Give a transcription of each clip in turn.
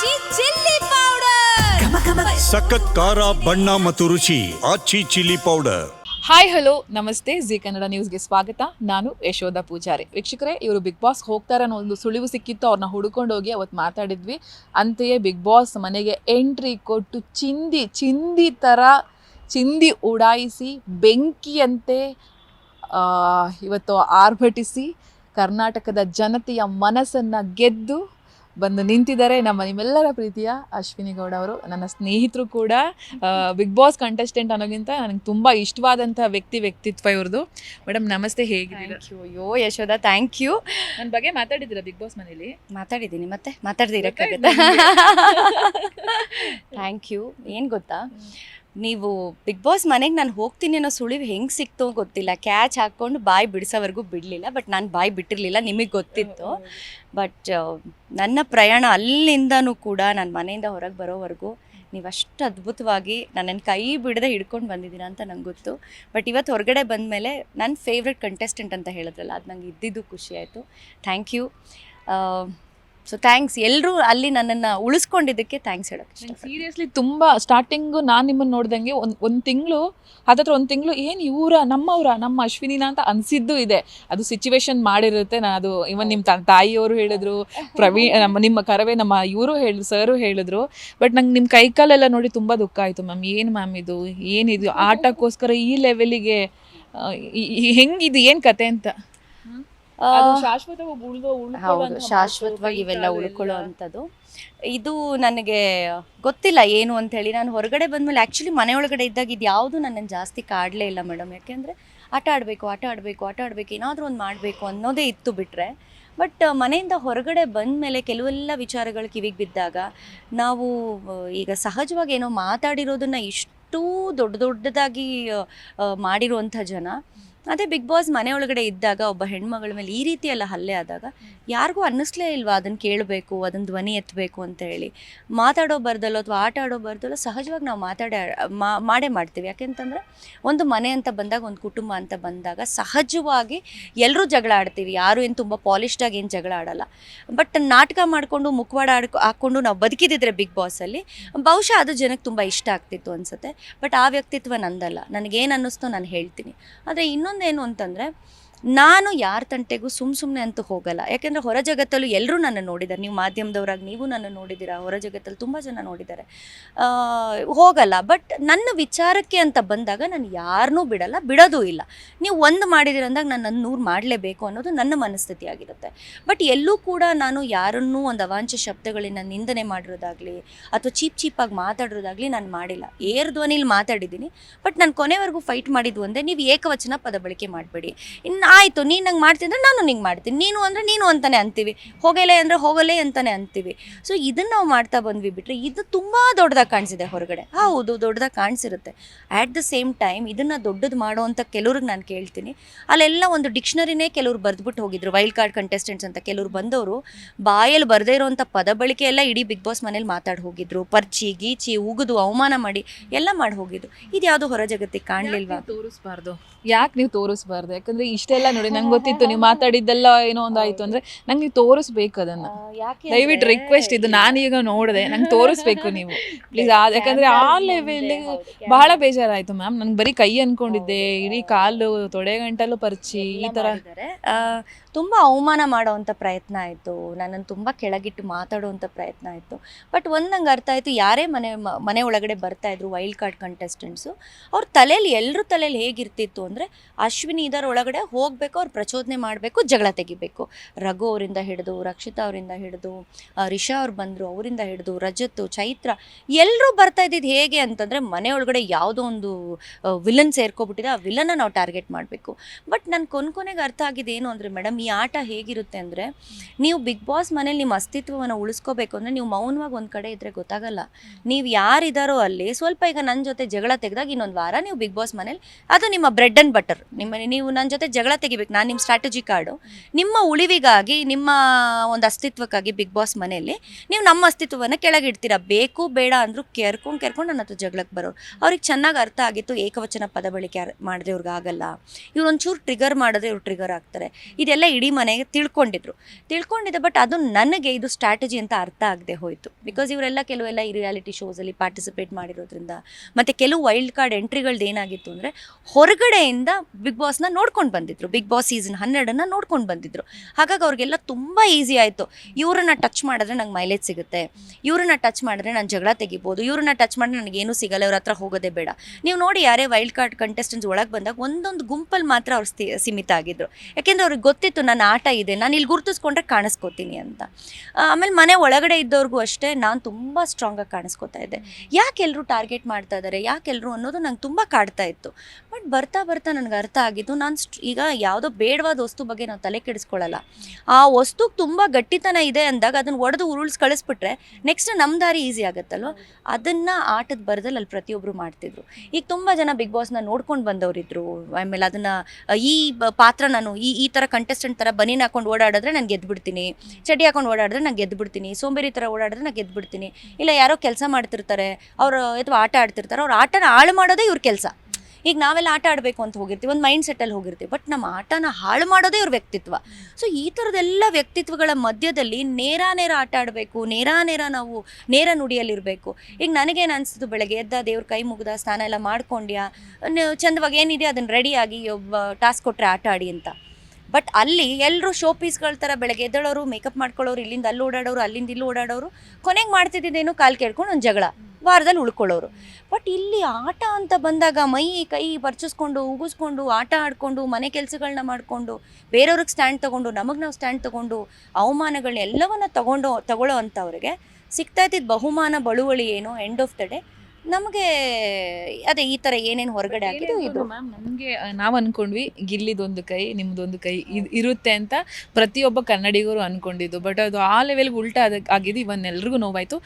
ಆಚಿ chilli powder ಸಖತ್ ಖಾರ ಬಣ್ಣ ಮತ್ತು ರುಚಿ Aachi chilli powder hi hello ನಮಸ್ತೆ. ಜಿ ಕನ್ನಡ ನ್ಯೂಸ್ಗೆ ಸ್ವಾಗತ. ನಾನು ಯಶೋಧ ಪೂಜಾರಿ. ವೀಕ್ಷಕರೇ ಇವರು ಬಿಗ್ ಬಾಸ್ ಹೋಗ್ತಾರೆ ಅನ್ನೋ ಒಂದು ಸುಳಿವು ಸಿಕ್ಕಿತ್ತು. ಅವ್ರನ್ನ ಹುಡ್ಕೊಂಡೋಗಿ ಅವತ್ತು ಮಾತಾಡಿದ್ವಿ. ಅಂತೆಯೇ ಬಿಗ್ ಬಾಸ್ ಮನೆಗೆ ಎಂಟ್ರಿ ಕೊಟ್ಟು ಚಿಂದಿ ಚಿಂದಿ ಥರ ಚಿಂದಿ ಉಡಾಯಿಸಿ ಬೆಂಕಿಯಂತೆ ಆ, ಇವತ್ತು ಆರ್ಭಟಿಸಿ ಕರ್ನಾಟಕದ ಜನತೆಯ ಮನಸ್ಸನ್ನು ಗೆದ್ದು ಬಂದು ನಿಂತಿದ್ದಾರೆ. ನಮ್ಮ ನಿಮ್ಮೆಲ್ಲರ ಪ್ರೀತಿಯ ಅಶ್ವಿನಿ ಗೌಡ ಅವರು. ನನ್ನ ಸ್ನೇಹಿತರು ಕೂಡ ಬಿಗ್ ಬಾಸ್ ಕಂಟೆಸ್ಟೆಂಟ್ ಅನ್ನೋಕ್ಕಿಂತ ನನಗೆ ತುಂಬ ಇಷ್ಟವಾದಂತಹ ವ್ಯಕ್ತಿ ವ್ಯಕ್ತಿತ್ವ ಇವ್ರದ್ದು ಮೇಡಮ್ ನಮಸ್ತೆ ಹೇಗೆ ಥ್ಯಾಂಕ್ ಯು ಅಯ್ಯೋ ಯಶೋದ ಥ್ಯಾಂಕ್ ಯು ನನ್ನ ಬಗ್ಗೆ ಮಾತಾಡಿದ್ದೀರಾ ಬಿಗ್ ಬಾಸ್ ಮನೇಲಿ ಮಾತಾಡಿದ್ದೀನಿ ಮತ್ತೆ. ಮಾತಾಡ್ದಿರಕ್ಕಾಗತ್ತೆ? ಥ್ಯಾಂಕ್ ಯು ಏನು ಗೊತ್ತಾ? ನೀವು ಬಿಗ್ ಬಾಸ್ ಮನೆಗೆ ನಾನು ಹೋಗ್ತೀನಿ ಅನ್ನೋ ಸುಳಿವು ಹೆಂಗೆ ಸಿಕ್ತೋ ಗೊತ್ತಿಲ್ಲ. ಕ್ಯಾಚ್ ಹಾಕ್ಕೊಂಡು ಬಾಯಿ ಬಿಡಿಸೋವರೆಗೂ ಬಿಡಲಿಲ್ಲ ಬಟ್ ನಾನು ಬಾಯಿ ಬಿಟ್ಟಿರಲಿಲ್ಲ ನಿಮಗೆ ಗೊತ್ತಿತ್ತು. ಬಟ್ ನನ್ನ ಪ್ರಯಾಣ ಅಲ್ಲಿಂದನೂ ಕೂಡ ನಾನು ಮನೆಯಿಂದ ಹೊರಗೆ ಬರೋವರೆಗೂ ನೀವು ಅಷ್ಟು ಅದ್ಭುತವಾಗಿ ನನ್ನನ್ನು ಕೈ ಬಿಡದೆ ಹಿಡ್ಕೊಂಡು ಬಂದಿದ್ದೀರಾ ಅಂತ ನಂಗೆ ಗೊತ್ತು. ಬಟ್ ಇವತ್ತು ಹೊರಗಡೆ ಬಂದಮೇಲೆ ನನ್ನ ಫೇವ್ರೆಟ್ ಕಂಟೆಸ್ಟೆಂಟ್ ಅಂತ ಹೇಳಿದ್ರಲ್ಲ, ಅದು ನಂಗೆ ಇದ್ದಿದ್ದು ಖುಷಿ ಆಯಿತು. ಥ್ಯಾಂಕ್ ಯು ಸೊ ಥ್ಯಾಂಕ್ಸ್ ಎಲ್ಲರೂ ಅಲ್ಲಿ ನನ್ನನ್ನು ಉಳಿಸ್ಕೊಂಡಿದ್ದಕ್ಕೆ ಥ್ಯಾಂಕ್ಸ್ ಹೇಳೋಕ್ಕೆ. ಸೀರಿಯಸ್ಲಿ ತುಂಬ ಸ್ಟಾರ್ಟಿಂಗು ನಾನು ನಿಮ್ಮನ್ನು ನೋಡ್ದಂಗೆ ಒಂದು ಒಂದು ತಿಂಗಳು ಹತ್ತತ್ರ ಒಂದು ತಿಂಗಳು ಏನು ಇವರ ನಮ್ಮವರ ನಮ್ಮ ಅಶ್ವಿನಿನ ಅಂತ ಅನಿಸಿದ್ದು ಇದೆ. ಅದು ಸಿಚುವೇಶನ್ ಮಾಡಿರುತ್ತೆ. ನಾನು ಅದು ಇವನ್ ನಿಮ್ಮ ತಾಯಿಯವರು ಹೇಳಿದ್ರು ಪ್ರವೀಣ್ ನಮ್ಮ ನಿಮ್ಮ ಕರವೇ ನಮ್ಮ ಇವರು ಹೇಳಿ ಸರು ಹೇಳಿದ್ರು. ಬಟ್ ನಂಗೆ ನಿಮ್ಮ ಕೈಕಾಲೆಲ್ಲ ನೋಡಿ ತುಂಬ ದುಃಖ ಆಯಿತು ಮ್ಯಾಮ್. ಏನು ಮ್ಯಾಮ್ ಇದು? ಏನಿದು? ಆಟಕ್ಕೋಸ್ಕರ ಈ ಲೆವೆಲಿಗೆ ಹೆಂಗಿದು ಏನು ಕತೆ ಅಂತ ಆ, ಅದು ಶಾಶ್ವತವಾಗಿ ಉಳ್ದೋ ಹೌದು ಶಾಶ್ವತವಾಗಿ ಇವೆಲ್ಲ ಉಳ್ಕೊಳ್ಳೋ ಅಂಥದ್ದು ಇದು ನನಗೆ ಗೊತ್ತಿಲ್ಲ ಏನು ಅಂತ ಹೇಳಿ ನಾನು ಹೊರಗಡೆ ಬಂದ್ಮೇಲೆ ಆ್ಯಕ್ಚುಲಿ ಮನೆ ಒಳಗಡೆ ಇದ್ದಾಗ ಇದು ಯಾವುದು ನನ್ನನ್ನು ಜಾಸ್ತಿ ಕಾಡಲೇ ಇಲ್ಲ ಮೇಡಮ್. ಯಾಕೆಂದರೆ ಆಟ ಆಡಬೇಕು ಆಟ ಆಡಬೇಕು ಆಟ ಆಡಬೇಕು ಏನಾದರೂ ಒಂದು ಮಾಡಬೇಕು ಅನ್ನೋದೇ ಇತ್ತು ಬಿಟ್ಟರೆ ಬಟ್ ಮನೆಯಿಂದ ಹೊರಗಡೆ ಬಂದ ಮೇಲೆ ಕೆಲವೆಲ್ಲ ವಿಚಾರಗಳು ಕಿವಿಗೆ ಬಿದ್ದಾಗ ನಾವು ಈಗ ಸಹಜವಾಗಿ ಏನೋ ಮಾತಾಡಿರೋದನ್ನ ಇಷ್ಟು ದೊಡ್ಡ ದೊಡ್ಡದಾಗಿ ಮಾಡಿರುವಂಥ ಜನ. ಅದೇ ಬಿಗ್ ಬಾಸ್ ಮನೆ ಒಳಗಡೆ ಇದ್ದಾಗ ಒಬ್ಬ ಹೆಣ್ಮಗಳ ಮೇಲೆ ಈ ರೀತಿ ಎಲ್ಲ ಹಲ್ಲೆ ಆದಾಗ ಯಾರಿಗೂ ಅನ್ನಿಸ್ಲೇ ಇಲ್ವಾ ಅದನ್ನು ಕೇಳಬೇಕು, ಅದನ್ನು ಧ್ವನಿ ಎತ್ತಬೇಕು ಅಂತ ಹೇಳಿ? ಮಾತಾಡೋ ಬರ್ದಲ್ಲೋ ಅಥವಾ ಆಟ ಆಡೋ ಬರ್ದಲ್ಲೋ ಸಹಜವಾಗಿ ನಾವು ಮಾತಾಡೇ ಮಾಡೇ ಮಾಡ್ತೀವಿ. ಯಾಕೆಂತಂದರೆ ಒಂದು ಮನೆ ಅಂತ ಬಂದಾಗ, ಒಂದು ಕುಟುಂಬ ಅಂತ ಬಂದಾಗ ಸಹಜವಾಗಿ ಎಲ್ಲರೂ ಜಗಳ ಆಡ್ತೀವಿ. ಯಾರು ಏನು ತುಂಬ ಪಾಲಿಶ್ಡಾಗಿ ಏನು ಜಗಳ ಆಡಲ್ಲ. ಬಟ್ ನಾಟಕ ಮಾಡಿಕೊಂಡು ಮುಖವಾಡ ಆಡ್ಕೊ, ಹಾಕ್ಕೊಂಡು ನಾವು ಬದುಕಿದಿದ್ರೆ ಬಿಗ್ ಬಾಸಲ್ಲಿ ಬಹುಶಃ ಅದು ಜನಕ್ಕೆ ತುಂಬ ಇಷ್ಟ ಆಗ್ತಿತ್ತು ಅನಿಸುತ್ತೆ. ಬಟ್ ಆ ವ್ಯಕ್ತಿತ್ವ ನಂದಲ್ಲ. ನನಗೇನು ಅನ್ನಿಸ್ತೋ ನಾನು ಹೇಳ್ತೀನಿ. ಆದರೆ ಇನ್ನೊಂದೇನು ಅಂತಂದರೆ ನಾನು ಯಾರ ತಂಟೆಗೂ ಸುಮ್ ಸುಮ್ಮನೆ ಅಂತೂ ಹೋಗಲ್ಲ. ಯಾಕೆಂದರೆ ಹೊರ ಜಗತ್ತಲ್ಲೂ ಎಲ್ಲರೂ ನನ್ನ ನೋಡಿದ್ದಾರೆ. ನೀವು ಮಾಧ್ಯಮದವರಾಗಿ ನೀವು ನನ್ನ ನೋಡಿದ್ದೀರಾ? ಹೊರ ಜಗತ್ತಲ್ಲಿ ತುಂಬ ಜನ ನೋಡಿದ್ದಾರೆ. ಹೋಗಲ್ಲ. ಬಟ್ ನನ್ನ ವಿಚಾರಕ್ಕೆ ಅಂತ ಬಂದಾಗ ನಾನು ಯಾರನ್ನೂ ಬಿಡಲ್ಲ, ಬಿಡೋದೂ ಇಲ್ಲ. ನೀವು ಒಂದು ಮಾಡಿದಿರಂದಾಗ ನಾನು ನನ್ನ ನೂರು ಮಾಡಲೇಬೇಕು ಅನ್ನೋದು ನನ್ನ ಮನಸ್ಥಿತಿ ಆಗಿರುತ್ತೆ. ಬಟ್ ಎಲ್ಲೂ ಕೂಡ ನಾನು ಯಾರನ್ನೂ ಒಂದು ಅವಾಂಚ ಶಬ್ದಗಳಿಂದ ನಿಂದನೆ ಮಾಡಿರೋದಾಗಲಿ ಅಥವಾ ಚೀಪ್ ಚೀಪಾಗಿ ಮಾತಾಡಿರೋದಾಗಲಿ ನಾನು ಮಾಡಿಲ್ಲ. ಏರ್ ಧ್ವನಿಲಿ ಮಾತಾಡಿದ್ದೀನಿ. ಬಟ್ ನಾನು ಕೊನೆವರೆಗೂ ಫೈಟ್ ಮಾಡಿದ್ದು ಒಂದೇ, ನೀವು ಏಕವಚನ ಪದ ಬಳಕೆ ಮಾಡಬೇಡಿ. ಇನ್ನು ಆಯಿತು ನೀನು ನಂಗೆ ಮಾಡ್ತಿದ್ರೆ ನಾನು ನಿಂಗೆ ಮಾಡ್ತೀನಿ. ನೀನು ಅಂದರೆ ನೀನು ಅಂತಲೇ ಅಂತೀವಿ. ಹೋಗಲೇ ಅಂದರೆ ಹೋಗಲೇ ಅಂತಲೇ ಅಂತೀವಿ. ಸೊ ಇದನ್ನು ನಾವು ಮಾಡ್ತಾ ಬಂದ್ವಿ ಬಿಟ್ಟರೆ ಇದು ತುಂಬ ದೊಡ್ಡದಾಗಿ ಕಾಣಿಸಿದೆ ಹೊರಗಡೆ. ಹೌದು ದೊಡ್ಡದಾಗಿ ಕಾಣಿಸಿರುತ್ತೆ. ಆ್ಯಟ್ ದ ಸೇಮ್ ಟೈಮ್ ಇದನ್ನು ದೊಡ್ಡದು ಮಾಡೋ ಅಂತ ಕೆಲವ್ರಿಗೆ ನಾನು ಕೇಳ್ತೀನಿ. ಅಲ್ಲೆಲ್ಲ ಒಂದು ಡಿಕ್ಷನರಿನೇ ಕೆಲವ್ರು ಬರೆದ್ಬಿಟ್ಟು ಹೋಗಿದ್ರು. ವೈಲ್ಡ್ ಕಾರ್ಡ್ ಕಂಟೆಸ್ಟೆಂಟ್ಸ್ ಅಂತ ಕೆಲವ್ರು ಬಂದವರು ಬಾಯಲ್ಲಿ ಬರದೇ ಇರೋವಂಥ ಪದ ಬಳಕೆ ಎಲ್ಲ ಇಡೀ ಬಿಗ್ ಬಾಸ್ ಮನೇಲಿ ಮಾತಾಡಿ ಹೋಗಿದ್ರು. ಪರ್ಚಿ ಗೀಚಿ ಉಗಿದು ಅವಮಾನ ಮಾಡಿ ಎಲ್ಲ ಮಾಡಿ ಹೋಗಿದ್ದು ಇದು ಯಾವುದು ಹೊರ ಜಗತ್ತಿಗೆ ಕಾಣಲಿಲ್ವಾ? ತೋರಿಸ್ಬಾರ್ದು? ಯಾಕೆ ನೀವು ತೋರಿಸ್ಬಾರ್ದು? ಯಾಕಂದ್ರೆ ಇಷ್ಟೆಲ್ಲ ನೋಡಿ ನಂಗೆ ಗೊತ್ತಿತ್ತು ನೀವು ಮಾತಾಡಿದ್ದೆಲ್ಲ ಏನೋ ಒಂದು ಆಯ್ತು ಅಂದ್ರೆ ನಂಗೆ ನೀವು ತೋರಿಸ್ಬೇಕು ಅದನ್ನ. ದಯವಿಟ್ಟು ರಿಕ್ವೆಸ್ಟ್ ಇದು ನಾನೀಗ ನೋಡಿದೆ ನಂಗೆ ತೋರಿಸ್ಬೇಕು ನೀವು. ಪ್ಲೀಸ್ ಯಾಕಂದ್ರೆ ಆ ಲೆವೆಲ್ ಬಹಳ ಬೇಜಾರಾಯ್ತು ಮ್ಯಾಮ್. ನಂಗೆ ಬರೀ ಕೈ ಅನ್ಕೊಂಡಿದ್ದೆ ಇಡೀ ಕಾಲು ತೊಡೆ ಗಂಟಲು ಪರ್ಚಿ ಈ ತರ. ತುಂಬಾ ಅವಮಾನ ಮಾಡುವಂತ ಪ್ರಯತ್ನ ಆಯ್ತು. ನನ್ನನ್ನು ತುಂಬಾ ಕೆಳಗಿಟ್ಟು ಮಾತಾಡುವಂಥ ಪ್ರಯತ್ನ ಆಯ್ತು. ಬಟ್ ಒಂದ್ ನಂಗೆ ಅರ್ಥ ಆಯ್ತು ಯಾರೇ ಮನೆ ಮನೆ ಒಳಗಡೆ ಬರ್ತಾ ಇದ್ರು ವೈಲ್ಡ್ ಕಾರ್ಡ್ ಕಂಟೆಸ್ಟೆಂಟ್ಸು ಅವ್ರ ತಲೆಯಲ್ಲಿ ಎಲ್ಲರೂ ತಲೆಯಲ್ಲಿ ಹೇಗಿರ್ತಿತ್ತು ಅಂದ್ರೆ ಅಶ್ವಿನಿ ಇದರ ಒಳಗಡೆ ಹೋಗಬೇಕು, ಅವ್ರು ಪ್ರಚೋದನೆ ಮಾಡಬೇಕು, ಜಗಳ ತೆಗಿಬೇಕು. ರಘು ಅವರಿಂದ ಹಿಡಿದು, ರಕ್ಷಿತಾ ಅವರಿಂದ ಹಿಡಿದು ರಿಷಾ ಅವ್ರು ಬಂದರು, ಅವರಿಂದ ಹಿಡಿದು, ರಜತ್, ಚೈತ್ರ ಎಲ್ಲರೂ ಬರ್ತಾ ಇದ್ದಿದ್ದು ಹೇಗೆ ಅಂತಂದರೆ ಮನೆ ಒಳಗಡೆ ಯಾವುದೋ ಒಂದು ವಿಲನ್ ಸೇರ್ಕೊಬಿಟ್ಟಿದೆ, ಆ ವಿಲನ್ನ ನಾವು ಟಾರ್ಗೆಟ್ ಮಾಡಬೇಕು. ಬಟ್ ನನ್ನ ಕೊನ್ ಕೊನೆಗೆ ಅರ್ಥ ಆಗಿದೆ ಏನು ಅಂದರೆ ಮೇಡಮ್ ಈ ಆಟ ಹೇಗಿರುತ್ತೆ ಅಂದರೆ, ನೀವು ಬಿಗ್ ಬಾಸ್ ಮನೇಲಿ ನಿಮ್ಮ ಅಸ್ತಿತ್ವವನ್ನು ಉಳಿಸ್ಕೋಬೇಕು ಅಂದರೆ ನೀವು ಮೌನವಾಗಿ ಒಂದು ಕಡೆ ಇದ್ದರೆ ಗೊತ್ತಾಗಲ್ಲ. ನೀವು ಯಾರಿದ್ದಾರೋ ಅಲ್ಲಿ, ಸ್ವಲ್ಪ ಈಗ ನನ್ನ ಜೊತೆ ಜಗಳ ತೆಗೆದಾಗ ಇನ್ನೊಂದು ವಾರ ನೀವು ಬಿಗ್ ಬಾಸ್ ಮನೇಲಿ, ಅದು ನಿಮ್ಮ ಬ್ರೆಡ್ ಆ್ಯಂಡ್ ಬಟರ್ ನಿಮ್ಮ, ನೀವು ನನ್ನ ಜೊತೆ ಜಗಳ ತೆಗಿಬೇಕು. ನಾನು ನಿಮ್ಮ ಸ್ಟ್ರಾಟಜಿ ಕಾರ್ಡು ನಿಮ್ಮ ಉಳಿವಿಗಾಗಿ, ನಿಮ್ಮ ಒಂದು ಅಸ್ತಿತ್ವಕ್ಕಾಗಿ ಬಿಗ್ ಬಾಸ್ ಮನೆಯಲ್ಲಿ ನೀವು ನಮ್ಮ ಅಸ್ತಿತ್ವವನ್ನು ಕೆಳಗಿಡ್ತೀರಾ? ಬೇಕು, ಬೇಡ ಅಂದರೂ ಕೇರ್ಕೊಂಡು ಕೇರ್ಕೊಂಡು ನನ್ನ ಹತ್ರ ಜಗಳಕ್ಕೆ ಬರೋರು. ಅವ್ರಿಗೆ ಚೆನ್ನಾಗಿ ಅರ್ಥ ಆಗಿತ್ತು, ಏಕವಚನ ಪದ ಬಳಕೆ ಮಾಡಿದ್ರೆ ಇವ್ರಿಗೆ ಆಗಲ್ಲ. ಇವ್ರು ಒಂಚೂರು ಟ್ರಿಗರ್ ಮಾಡಿದ್ರೆ ಇವ್ರು ಟ್ರಿಗರ್ ಆಗ್ತಾರೆ. ಇದೆಲ್ಲ ಇಡೀ ಮನೆಗೆ ತಿಳ್ಕೊಂಡಿದ್ರು. ತಿಳ್ಕೊಂಡಿದ್ದೆ ಬಟ್ ಅದು ನನಗೆ ಇದು ಸ್ಟ್ರಾಟಜಿ ಅಂತ ಅರ್ಥ ಆಗದೆ ಹೋಯಿತು. ಬಿಕಾಸ್ ಇವರೆಲ್ಲ ಕೆಲವೆಲ್ಲ ಈ ರಿಯಾಲಿಟಿ ಶೋಸಲ್ಲಿ ಪಾರ್ಟಿಸಿಪೇಟ್ ಮಾಡಿರೋದ್ರಿಂದ ಮತ್ತು ಕೆಲವು ವೈಲ್ಡ್ ಕಾರ್ಡ್ ಎಂಟ್ರಿಗಳ್ದು ಏನಾಗಿತ್ತು ಅಂದರೆ, ಹೊರಗಡೆಯಿಂದ ಬಿಗ್ ಬಾಸ್ನ ನೋಡ್ಕೊಂಡು ಬಂದಿದ್ರು. ಬಿಗ್ ಬಾಸ್ ಸೀಸನ್ ಹನ್ನೆರಡನ್ನು ನೋಡ್ಕೊಂಡು ಬಂದಿದ್ರು. ಹಾಗಾಗಿ ಅವ್ರಿಗೆಲ್ಲ ತುಂಬ ಈಸಿ ಆಯಿತು. ಇವ್ರನ್ನ ಟಚ್ ಮಾಡಿದ್ರೆ ನಂಗೆ ಮೈಲೇಜ್ ಸಿಗುತ್ತೆ. ಇವ್ರನ್ನ ಟಚ್ ಮಾಡಿದ್ರೆ ನಾನು ಜಗಳ ತೆಗಿಬೋದು. ಇವ್ರನ್ನ ಟಚ್ ಮಾಡಿದ್ರೆ ನನಗೇನು ಸಿಗಲ್ಲ, ಇವ್ರ ಹತ್ರ ಹೋಗೋದೇ ಬೇಡ. ನೀವು ನೋಡಿ ಯಾರೇ ವೈಲ್ಡ್ ಕಾರ್ಡ್ ಕಂಟೆಸ್ಟೆಂಟ್ಸ್ ಒಳಗೆ ಬಂದಾಗ ಒಂದೊಂದು ಗುಂಪಲ್ಲಿ ಮಾತ್ರ ಅವ್ರು ಸೀಮಿತ ಆಗಿದ್ರು. ಯಾಕೆಂದ್ರೆ ಅವ್ರಿಗೆ ಗೊತ್ತಿತ್ತು ನನ್ನ ಆಟ ಇದೆ. ನಾನು ಇಲ್ಲಿ ಗುರುತಿಸ್ಕೊಂಡ್ರೆ ಕಾಣಿಸ್ಕೋತೀನಿ ಅಂತ. ಆಮೇಲೆ ಮನೆ ಒಳಗಡೆ ಇದ್ದವ್ರಿಗೂ ಅಷ್ಟೇ ನಾನು ತುಂಬ ಸ್ಟ್ರಾಂಗಾಗಿ ಕಾಣಿಸ್ಕೋತಾ ಇದ್ದೆ. ಯಾಕೆ ಎಲ್ಲರೂ ಟಾರ್ಗೆಟ್ ಮಾಡ್ತಾ ಇದ್ದಾರೆ ಯಾಕೆಲ್ಲರೂ ಅನ್ನೋದು ನಂಗೆ ತುಂಬ ಕಾಡ್ತಾ ಇತ್ತು. ಬಟ್ ಬರ್ತಾ ಬರ್ತಾ ನನಗೆ ಅರ್ಥ ಆಗಿದ್ದು ನಾನು ಈಗ ಯಾವುದೋ ಬೇಡವಾದ ವಸ್ತು ಬಗ್ಗೆ ನಾವು ತಲೆ ಕೆಡಿಸ್ಕೊಳ್ಳಲ್ಲ. ಆ ವಸ್ತುಗೆ ತುಂಬ ಗಟ್ಟಿತನ ಇದೆ ಅಂದಾಗ ಅದನ್ನು ಒಡೆದು ಉರುಳ್ಸ್ ಕಳಿಸ್ಬಿಟ್ರೆ ನೆಕ್ಸ್ಟ್ ನಮ್ಮ ದಾರಿ ಈಸಿ ಆಗುತ್ತಲ್ವ? ಅದನ್ನು ಆಟದ ಬರದಲ್ಲಿ ಅಲ್ಲಿ ಪ್ರತಿಯೊಬ್ಬರು ಮಾಡ್ತಿದ್ರು. ಈಗ ತುಂಬ ಜನ ಬಿಗ್ ಬಾಸ್ನ ನೋಡ್ಕೊಂಡು ಬಂದವರಿದ್ರು. ಆಮೇಲೆ ಅದನ್ನು, ಈ ಪಾತ್ರ ನಾನು ಈ ಈ ಥರ ಕಂಟೆಸ್ಟೆಂಟ್ ಥರ ಬನೀನ್ ಹಾಕೊಂಡು ಓಡಾಡಿದ್ರೆ ನಾನು ಗೆದ್ದುಬಿಡ್ತೀನಿ ಚಡಿ ಹಾಕೊಂಡು ಓಡಾಡಿದ್ರೆ ನಾನು ಗೆದ್ದುಬಿಡ್ತೀನಿ ಸೋಂಬೇರಿ ಥರ ಓಡಾಡಿದ್ರೆ ನಾನು ಗೆದ್ದುಬಿಡ್ತೀನಿ ಇಲ್ಲ ಯಾರೋ ಕೆಲಸ ಮಾಡ್ತಿರ್ತಾರೆ, ಅವರು ಅಥವಾ ಆಟ ಆಡ್ತಿರ್ತಾರೆ, ಅವ್ರು ಆಟನ ಹಾಳು ಮಾಡೋದೇ ಇವ್ರ ಕೆಲಸ. ಈಗ ನಾವೆಲ್ಲ ಆಟ ಆಡಬೇಕು ಅಂತ ಹೋಗಿರ್ತೀವಿ, ಒಂದು ಮೈಂಡ್ ಸೆಟ್ಟಲ್ಲಿ ಹೋಗಿರ್ತೀವಿ. ಬಟ್ ನಮ್ಮ ಆಟನ ಹಾಳು ಮಾಡೋದೇ ಇವ್ರ ವ್ಯಕ್ತಿತ್ವ. ಸೊ ಈ ಥರದೆಲ್ಲ ವ್ಯಕ್ತಿತ್ವಗಳ ಮಧ್ಯದಲ್ಲಿ ನೇರ ನೇರ ಆಟ ಆಡಬೇಕು, ನೇರ ನೇರ ನಾವು ನೇರ ನುಡಿಯಲ್ಲಿರಬೇಕು ಈಗ ನನಗೇನು ಅನಿಸ್ತು ಬೆಳಗ್ಗೆ, ಎದ್ದ ದೇವ್ರ ಕೈ ಮುಗ್ದ, ಸ್ನಾನ ಎಲ್ಲ ಮಾಡ್ಕೊಂಡ್ಯಾ? ಚಂದವಾಗಿ ಏನಿದೆ ಅದನ್ನು ರೆಡಿಯಾಗಿ ಒಬ್ಬ ಟಾಸ್ಕ್ ಕೊಟ್ಟರೆ ಆಟ ಆಡಿ ಅಂತ. ಬಟ್ ಅಲ್ಲಿ ಎಲ್ಲರೂ ಶೋ ಪೀಸ್ಗಳ ಥರ ಬೆಳಗ್ಗೆ ಎದ್ದೇಳೋರು ಮೇಕಪ್ ಮಾಡ್ಕೊಳ್ಳೋರು, ಇಲ್ಲಿಂದ ಅಲ್ಲಿ ಓಡಾಡೋರು, ಅಲ್ಲಿಂದ ಇಲ್ಲಿ ಓಡಾಡೋರು, ಕೊನೆಗೆ ಮಾಡ್ತಿದ್ದೇನು ಕಾಲು ಕೇಳ್ಕೊಂಡು ಒಂದು ಜಗಳ. ವಾರದಲ್ಲಿ ಉಳ್ಕೊಳ್ಳೋರು. ಬಟ್ ಇಲ್ಲಿ ಆಟ ಅಂತ ಬಂದಾಗ ಮೈ ಕೈ ಪರ್ಚಿಸ್ಕೊಂಡು ಉಗಿಸ್ಕೊಂಡು, ಆಟ ಆಡಿಕೊಂಡು, ಮನೆ ಕೆಲಸಗಳನ್ನ ಮಾಡಿಕೊಂಡು, ಬೇರೆಯವ್ರಿಗೆ ಸ್ಟ್ಯಾಂಡ್ ತೊಗೊಂಡು, ನಮಗೆ ನಾವು ಸ್ಟ್ಯಾಂಡ್ ತೊಗೊಂಡು ಅವಮಾನಗಳನ್ನ ತಗೊಂಡೋ ತಗೊಂಡು ತಗೊಳ್ಳೋ ಅಂಥವ್ರಿಗೆ ಸಿಗ್ತಾ ಇದ್ದಿದ್ದು ಬಹುಮಾನ ಬಳುವಳಿ ಏನು? ಎಂಡ್ ಆಫ್ ದ ಡೇ ನಮಗೆ ಅದೇ ಈ ತರ ಏನೇನು ಹೊರಗಡೆ ಆಗಿದೆ ಇದು. ಮ್ಯಾಮ್ ನಮಗೆ ನಾವು ಅನ್ಕೊಂಡ್ವಿ ಗಿಲ್ಲಿದೊಂದು ಕೈ ನಿಮ್ದೊಂದು ಕೈ ಇದ್- ಇರುತ್ತೆ ಅಂತ ಪ್ರತಿಯೊಬ್ಬ ಕನ್ನಡಿಗರು ಅನ್ಕೊಂಡಿದ್ದು. ಬಟ್ ಅದು ಆ ಲೆವೆಲ್ಗೆ ಉಲ್ಟಾ ಅದಕ್ಕೆ ಆಗಿದೆ ಇವನ್ ಎಲ್ರಿಗೂ ನೋವಾಯ್ತು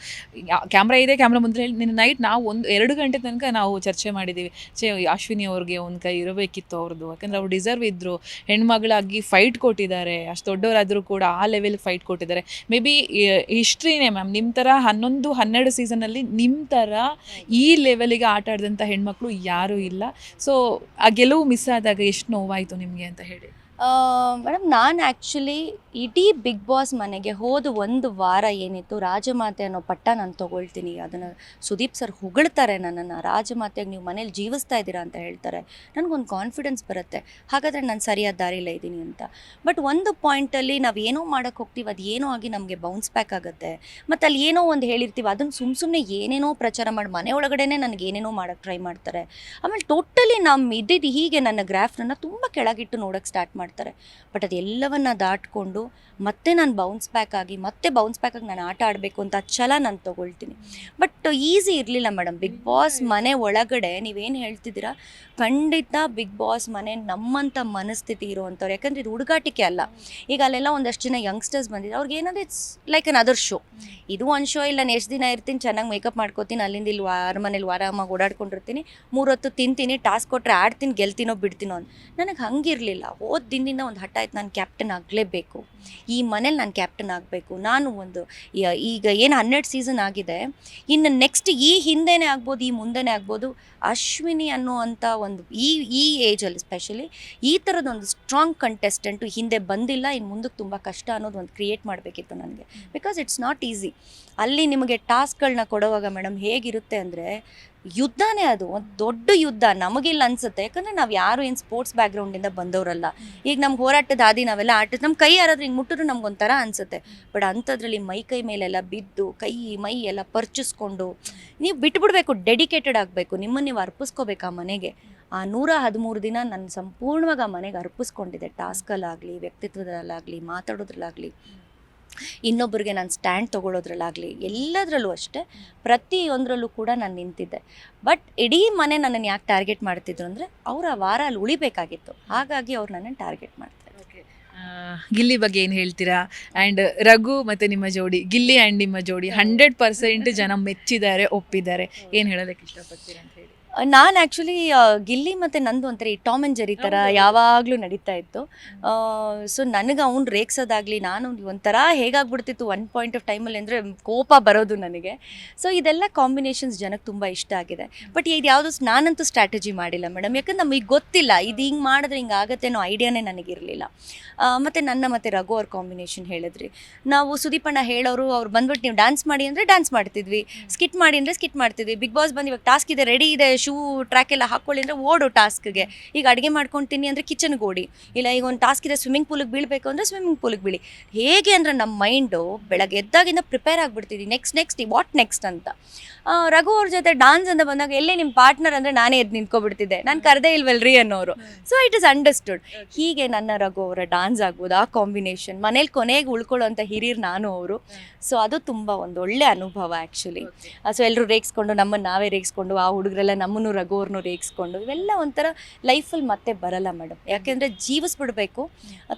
ಕ್ಯಾಮ್ರಾ ಇದೆ ಕ್ಯಾಮ್ರಾ ಮುಂದೆ ಹೇಳಿ ನಿನ್ನ ನೈಟ್ ನಾವು ಒಂದು ಎರಡು ಗಂಟೆ ತನಕ ನಾವು ಚರ್ಚೆ ಮಾಡಿದ್ದೀವಿ ಚೇ ಅಶ್ವಿನಿ ಅವ್ರಿಗೆ ಒಂದು ಕೈ ಇರಬೇಕಿತ್ತು ಅವ್ರದ್ದು ಯಾಕಂದ್ರೆ ಅವ್ರು ಡಿಸರ್ವ್ ಇದ್ರು. ಹೆಣ್ಮಗಳಾಗಿ ಫೈಟ್ ಕೊಟ್ಟಿದ್ದಾರೆ. ಅಷ್ಟು ದೊಡ್ಡವರಾದರೂ ಕೂಡ ಆ ಲೆವೆಲ್ ಫೈಟ್ ಕೊಟ್ಟಿದ್ದಾರೆ. ಮೇ ಬಿ ಹಿಸ್ಟ್ರಿನೇ ಮ್ಯಾಮ್ ನಿಮ್ಮ ಥರ ಹನ್ನೊಂದು ಹನ್ನೆರಡು ಸೀಸನಲ್ಲಿ ನಿಮ್ಮ ಥರ ಈ ಲೆವೆಲಿಗೆ ಆಟ ಆಡಿದಂಥ ಹೆಣ್ಮಕ್ಳು ಯಾರೂ ಇಲ್ಲ. ಸೊ ಆ ಗೆಲುವು ಮಿಸ್ ಆದಾಗ ಎಷ್ಟು ನೋವಾಯಿತು ನಿಮಗೆ ಅಂತ ಹೇಳಿ. ಮೇಡಮ್, ನಾನು ಆ್ಯಕ್ಚುಲಿ ಇಡೀ ಬಿಗ್ ಬಾಸ್ ಮನೆಗೆ ಹೋದ ಒಂದು ವಾರ ಏನಿತ್ತು, ರಾಜಮಾತೆ ಅನ್ನೋ ಪಟ್ಟ ನಾನು ತೊಗೊಳ್ತೀನಿ. ಅದನ್ನು ಸುದೀಪ್ ಸರ್ ಹೊಗಳ್ತಾರೆ ನನ್ನನ್ನು. ರಾಜಮಾತೆಗೆ ನೀವು ಮನೇಲಿ ಜೀವಿಸ್ತಾ ಇದ್ದೀರಾ ಅಂತ ಹೇಳ್ತಾರೆ. ನನಗೊಂದು ಕಾನ್ಫಿಡೆನ್ಸ್ ಬರುತ್ತೆ. ಹಾಗಾದರೆ ನಾನು ಸರಿಯಾದ ದಾರಿಲೇ ಇದ್ದೀನಿ ಅಂತ. ಬಟ್ ಒಂದು ಪಾಯಿಂಟಲ್ಲಿ ನಾವು ಏನೋ ಮಾಡೋಕ್ಕೆ ಹೋಗ್ತೀವಿ, ಅದು ಏನೋ ಆಗಿ ನಮಗೆ ಬೌನ್ಸ್ ಬ್ಯಾಕ್ ಆಗುತ್ತೆ. ಮತ್ತು ಅಲ್ಲಿ ಏನೋ ಒಂದು ಹೇಳಿರ್ತೀವಿ ಅದನ್ನು ಸುಮ್ಮ ಸುಮ್ಮನೆ ಏನೇನೋ ಪ್ರಚಾರ ಮಾಡಿ, ಮನೆ ಒಳಗಡೆನೇ ನನಗೆ ಏನೇನೋ ಮಾಡೋಕ್ಕೆ ಟ್ರೈ ಮಾಡ್ತಾರೆ. ಆಮೇಲೆ ಟೋಟಲಿ ನಮ್ಮ ಇದ್ದಿದ್ದು ಹೀಗೆ ನನ್ನ ಗ್ರಾಫ್ನ ತುಂಬ ಕೆಳಗಿಟ್ಟು ನೋಡೋಕ್ಕೆ ಸ್ಟಾರ್ಟ್ ಮಾಡ್ತಾರೆ ಬಟ್ ಅದೆಲ್ಲವನ್ನು ದಾಟ್ಕೊಂಡು ಮತ್ತೆ ನಾನು ಬೌನ್ಸ್ ಬ್ಯಾಕ್ ಆಗಿ, ಮತ್ತೆ ಬೌನ್ಸ್ ಬ್ಯಾಕ್ ಆಗಿ ನಾನು ಆಟ ಆಡಬೇಕು ಅಂತ ಛಲ ನಾನು ತೊಗೊಳ್ತೀನಿ. ಬಟ್ ಈಸಿ ಇರಲಿಲ್ಲ ಮೇಡಮ್ ಬಿಗ್ ಬಾಸ್ ಮನೆ ಒಳಗಡೆ ನೀವೇನು ಹೇಳ್ತಿದ್ದೀರಾ? ಖಂಡಿತ ಬಿಗ್ ಬಾಸ್ ಮನೆ ನಮ್ಮಂಥ ಮನಸ್ಥಿತಿ ಇರುವಂಥವ್ರು. ಯಾಕಂದರೆ ಇದು ಹುಡುಗಾಟಿಕೆ ಅಲ್ಲ. ಈಗ ಅಲ್ಲೆಲ್ಲ ಒಂದಷ್ಟು ಜನ ಯಂಗ್ಸ್ಟರ್ಸ್ ಬಂದಿದ್ದಾರೆ. ಅವ್ರಿಗೆ ಏನಂದ್ರೆ it's like another show ಇದು ಒಂದು ಶೋ ಇಲ್ಲ ನಾನು ಎಷ್ಟು ದಿನ ಇರ್ತೀನಿ, ಚೆನ್ನಾಗಿ ಮೇಕಪ್ ಮಾಡ್ಕೋತೀನಿ, ಅಲ್ಲಿಂದ ಇಲ್ಲಿ ಅರಮನೇಲಿ ಆರಾಮಾಗಿ ಓಡಾಡ್ಕೊಂಡಿರ್ತೀನಿ. ಮೂರೊತ್ತು ತಿಂತೀನಿ ಟಾಸ್ಕ್ ಕೊಟ್ಟರೆ ಆಡ್ತೀನಿ, ಗೆಲ್ತೀನೋ ಬಿಡ್ತೀನೋ ಅಂತ. ನನಗೆ ಹಂಗಿರಲಿಲ್ಲ. ಹೋದ ದಿನದಿಂದ ಒಂದು ಹಠ ಆಯ್ತು, ನಾನು ಕ್ಯಾಪ್ಟನ್ ಆಗಲೇಬೇಕು. ಈ ಮನೇಲಿ ನಾನು ಕ್ಯಾಪ್ಟನ್ ಆಗಬೇಕು. ನಾನು ಒಂದು ಈಗ ಏನು ಹನ್ನೆರಡು ಸೀಸನ್ ಆಗಿದೆ. ಇನ್ನು ನೆಕ್ಸ್ಟ್ ಈ ಹಿಂದೆನೇ ಆಗ್ಬೋದು, ಈ ಮುಂದೆನೇ ಆಗ್ಬೋದು. ಅಶ್ವಿನಿ ಅನ್ನುವಂಥ ಒಂದು ಈ ಈ ಏಜಲ್ಲಿ ಸ್ಪೆಷಲಿ ಈ ಥರದೊಂದು ಸ್ಟ್ರಾಂಗ್ ಕಂಟೆಸ್ಟೆಂಟು ಹಿಂದೆ ಬಂದಿಲ್ಲ ಇನ್ನು ಮುಂದಕ್ಕೆ ತುಂಬ ಕಷ್ಟ ಅನ್ನೋದು ಒಂದು ಕ್ರಿಯೇಟ್ ಮಾಡಬೇಕಿತ್ತು ನನಗೆ. ಬಿಕಾಸ್ ಇಟ್ಸ್ ನಾಟ್ ಈಸಿ ಅಲ್ಲಿ ನಿಮಗೆ ಟಾಸ್ಕ್ಗಳನ್ನ ಕೊಡುವಾಗ ಮೇಡಮ್ ಹೇಗಿರುತ್ತೆ ಅಂದರೆ ಯುದ್ಧನೇ ಅದು ಒಂದು ದೊಡ್ಡ ಯುದ್ಧ ನಮಗಿಲ್ಲ ಅನ್ಸುತ್ತೆ. ಯಾಕಂದರೆ ನಾವು ಯಾರು ಏನು ಸ್ಪೋರ್ಟ್ಸ್ ಬ್ಯಾಕ್ಗ್ರೌಂಡಿಂದ ಬಂದವರಲ್ಲ. ಈಗ ನಮ್ಮ ಹೋರಾಟದ ಆದಿ ನಾವೆಲ್ಲ ಆಟ ನಮ್ಮ ಕೈ ಯಾರಾದ್ರೂ ಹಿಂಗೆ ಮುಟ್ಟಿದ್ರು ನಮ್ಗೊಂಥರ ಅನ್ಸುತ್ತೆ. ಬಟ್ ಅಂಥದ್ರಲ್ಲಿ ಮೈ ಕೈ ಮೇಲೆಲ್ಲ ಬಿದ್ದು ಕೈ ಮೈ ಎಲ್ಲ ಪರ್ಚಿಸ್ಕೊಂಡು ನೀವು ಬಿಟ್ಬಿಡ್ಬೇಕು ಡೆಡಿಕೇಟೆಡ್ ಆಗಬೇಕು. ನಿಮ್ಮನ್ನು ನೀವು ಅರ್ಪಿಸ್ಕೋಬೇಕು ಆ ಮನೆಗೆ. ಆ ನೂರ ಹದಿಮೂರು ದಿನ ನಾನು ಸಂಪೂರ್ಣವಾಗಿ ಆ ಮನೆಗೆ ಅರ್ಪಿಸ್ಕೊಂಡಿದ್ದೆ. ಟಾಸ್ಕಲ್ಲಾಗಲಿ ವ್ಯಕ್ತಿತ್ವದಲ್ಲಾಗಲಿ ಮಾತಾಡೋದ್ರಲ್ಲಾಗಲಿ ಇನ್ನೊಬ್ಬರಿಗೆ ನಾನು ಸ್ಟ್ಯಾಂಡ್ ತೊಗೊಳೋದ್ರಲ್ಲಾಗಲಿ ಎಲ್ಲದರಲ್ಲೂ ಅಷ್ಟೇ ಪ್ರತಿಯೊಂದರಲ್ಲೂ ಕೂಡ ನಾನು ನಿಂತಿದ್ದೆ. ಬಟ್ ಇಡೀ ಮನೆ ನನ್ನನ್ನು ಯಾಕೆ ಟಾರ್ಗೆಟ್ ಮಾಡ್ತಿದ್ರು ಅಂದರೆ ಅವರ ವಾರ ಅಲ್ಲಿ ಉಳಿಬೇಕಾಗಿತ್ತು. ಹಾಗಾಗಿ ಅವ್ರು ನನ್ನನ್ನು ಟಾರ್ಗೆಟ್ ಮಾಡ್ತಾರೆ. ಗಿಲ್ಲಿ ಬಗ್ಗೆ ಏನು ಹೇಳ್ತೀರಾ? ಆ್ಯಂಡ್ ರಘು ಮತ್ತು ನಿಮ್ಮ ಜೋಡಿ ಗಿಲ್ಲಿ ಆ್ಯಂಡ್ ನಿಮ್ಮ ಜೋಡಿ ಹಂಡ್ರೆಡ್ ಪರ್ಸೆಂಟ್ ಜನ ಮೆಚ್ಚಿದ್ದಾರೆ ಒಪ್ಪಿದ್ದಾರೆ. ಏನು ಹೇಳೋದಕ್ಕೆ ಇಷ್ಟಪಡ್ತೀರಾ ಅಂತ ಹೇಳಿ. ನಾನು ಆ್ಯಕ್ಚುಲಿ ಗಿಲ್ಲಿ ಮತ್ತು ನಂದು ಒಂಥರ ಈ ಟಾಮ್ ಆ್ಯಂಡ್ ಜೆರಿ ಥರ ಯಾವಾಗಲೂ ನಡೀತಾ ಇತ್ತು. ಸೊ ನನಗೆ ಅವ್ನು ರೇಗ್ಸೋದಾಗಲಿ ನಾನು ಒಂಥರ ಹೇಗಾಗ್ಬಿಡ್ತಿತ್ತು ಒನ್ ಪಾಯಿಂಟ್ ಆಫ್ ಟೈಮಲ್ಲಿ ಅಂದರೆ ಕೋಪ ಬರೋದು ನನಗೆ. ಸೊ ಇದೆಲ್ಲ ಕಾಂಬಿನೇಷನ್ಸ್ ಜನಕ್ಕೆ ತುಂಬ ಇಷ್ಟ ಆಗಿದೆ. ಬಟ್ ಇದು ಯಾವುದು ನಾನಂತೂ ಸ್ಟ್ರಾಟಜಿ ಮಾಡಿಲ್ಲ ಮೇಡಮ್ ಯಾಕಂದ್ರೆ ನಮಗೆ ಗೊತ್ತಿಲ್ಲ. ಇದು ಹಿಂಗೆ ಮಾಡಿದ್ರೆ ಹಿಂಗೆ ಆಗುತ್ತೆ ಅನ್ನೋ ಐಡಿಯಾನೇ ನನಗಿರಲಿಲ್ಲ ಮತ್ತು ನನ್ನ ಮತ್ತು ರಘು ಅವ್ರ ಕಾಂಬಿನೇಷನ್ ಹೇಳಿದ್ರಿ. ನಾವು ಸುದೀಪಣ್ಣ ಹೇಳೋರು ಅವ್ರು ಬಂದ್ಬಿಟ್ಟು ನೀವು ಡ್ಯಾನ್ಸ್ ಮಾಡಿ ಅಂದರೆ ಡ್ಯಾನ್ಸ್ ಮಾಡ್ತಿದ್ವಿ. ಸ್ಕಿಟ್ ಮಾಡಿ ಅಂದರೆ ಸ್ಕಿಟ್ ಮಾಡ್ತಿದ್ವಿ. ಬಿಗ್ ಬಾಸ್ ಬಂದು ಇವಾಗ ಟಾಸ್ಕ್ ಇದೆ ರೆಡಿ ಇದೆ ಶೂ ಟ್ರ್ಯಾಕ್ ಎಲ್ಲ ಹಾಕ್ಕೊಳ್ಳಿ ಅಂದರೆ ಓಡು ಟಾಸ್ಕ್ಗೆ ಈಗ ಅಡುಗೆ ಮಾಡ್ಕೊತೀನಿ ಅಂದರೆ ಕಿಚನ್ಗೆ ಓಡಿ. ಇಲ್ಲ ಈಗ ಒಂದು ಟಾಸ್ಕ್ ಇದೆ ಸ್ವಿಮ್ಮಿಂಗ್ ಪೂಲಿಗೆ ಬೀಳಬೇಕು ಅಂದರೆ ಸ್ವಿಮ್ಮಿಂಗ್ ಪೂಲಿಗೆ ಬೀಳಿ. ಹೇಗೆ ಅಂದರೆ ನಮ್ಮ ಮೈಂಡು ಬೆಳಗ್ಗೆ ಎದ್ದಾಗಿಂದ prepare ಆಗಿಬಿಡ್ತಿದ್ವಿ next next what next ಅಂತ. ರಘು ಅವ್ರ ಜೊತೆ ಡಾನ್ಸ್ ಅಂತ ಬಂದಾಗ ಎಲ್ಲೇ ನಿಮ್ಮ ಪಾರ್ಟ್ನರ್ ಅಂದರೆ ನಾನೇ ಎದ್ದು ನಿಂತ್ಕೊಬಿಡ್ತಿದ್ದೆ. ನಾನು ಕರೆದೇ ಇಲ್ವಲ್ರಿ ಅನ್ನೋರು. ಸೊ ಇಟ್ ಇಸ್ ಅಂಡರ್ಸ್ಟುಡ್ ಹೀಗೆ ನನ್ನ ರಘು ಅವರ ಡಾನ್ಸ್ ಆಗ್ಬೋದು ಆ ಕಾಂಬಿನೇಷನ್ ಮನೇಲಿ ಕೊನೆಗೆ ಉಳ್ಕೊಳ್ಳೋಂಥ ಹಿರಿಯರು ನಾನು ಅವರು. ಸೊ ಅದು ತುಂಬ ಒಂದು ಒಳ್ಳೆ ಅನುಭವ ಆ್ಯಕ್ಚುಲಿ ಸೊ ಎಲ್ಲರೂ ರೇಗಿಸ್ಕೊಂಡು ನಮ್ಮನ್ನು ನಾವೇ ರೇಗಿಸ್ಕೊಂಡು ಆ ಹುಡುಗರೆಲ್ಲ ನಮ್ಮನ್ನು ರಘು ಅವ್ರನ್ನೂ ರೇಗಿಸ್ಕೊಂಡು ಇವೆಲ್ಲ ಒಂಥರ ಲೈಫಲ್ಲಿ ಮತ್ತೆ ಬರಲ್ಲ ಮೇಡಮ್ ಯಾಕೆಂದರೆ ಜೀವಿಸ್ಬಿಡ್ಬೇಕು.